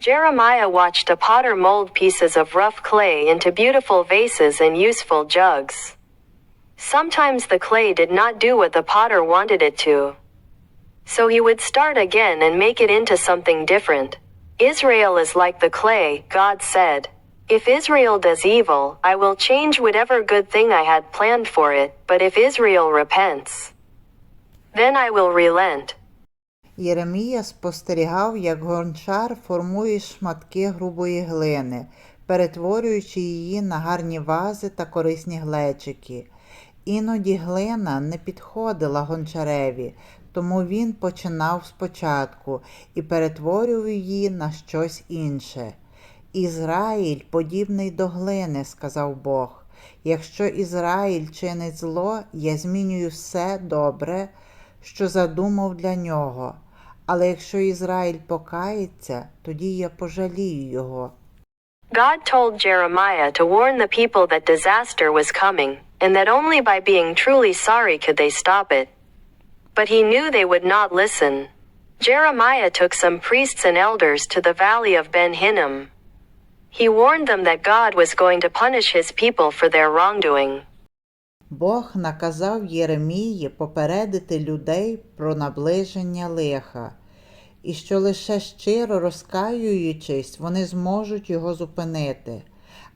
Jeremiah watched a potter mold pieces of rough clay into beautiful vases and useful jugs. Sometimes the clay did not do what the potter wanted it to. So he would start again and make it into something different. Israel is like the clay, God said. If Israel does evil, I will change whatever good thing I had planned for it, but if Israel repents, then I will relent. Єремія спостерігав, як гончар формує шматки грубої глини, перетворюючи її на гарні вази та корисні глечики. Іноді глина не підходила гончареві, тому він починав спочатку і перетворював її на щось інше. Ізраїль подібний до глини, сказав Бог. Якщо Ізраїль чинить зло, я змінюю все добре, що задумав для нього. Але якщо Ізраїль покається, тоді я пожалію його. God told Jeremiah to warn the people that disaster was coming, and that only by being truly sorry could they stop it. But he knew they would not listen. Jeremiah took some priests and elders to the valley of Ben Hinnom. He warned them that God was going to punish his people for their wrongdoing. Бог наказав Єремії попередити людей про наближення лиха, і що лише щиро розкаюючись, вони зможуть його зупинити.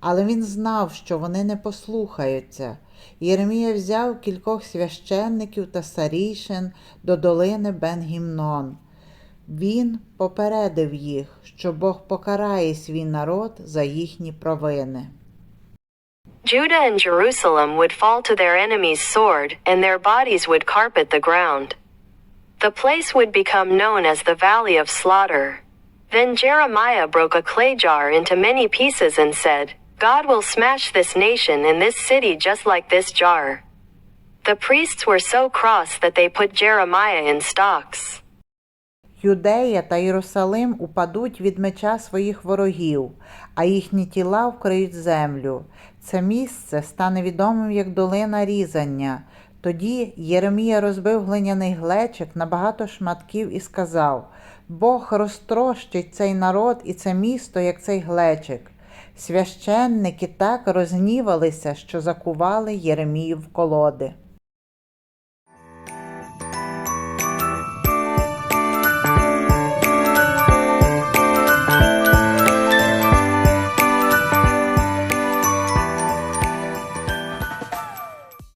Але він знав, що вони не послухаються. Єремія взяв кількох священників та старішин до долини Бен-Гімнон. Він попередив їх, що Бог покарає свій народ за їхні провини. Judah and Jerusalem would fall to their enemy's sword, and their bodies would carpet the ground. The place would become known as the Valley of Slaughter. Then Jeremiah broke a clay jar into many pieces and said, God will smash this nation and this city just like this jar. The priests were so cross that they put Jeremiah in stocks. Юдея та Єрусалим упадуть від меча своїх ворогів, а їхні тіла вкриють землю. Це місце стане відомим як долина різання. Тоді Єремія розбив глиняний глечик на багато шматків і сказав: Бог розтрощить цей народ і це місто, як цей глечик. Священники так розгнівалися, що закували Єремію в колоди.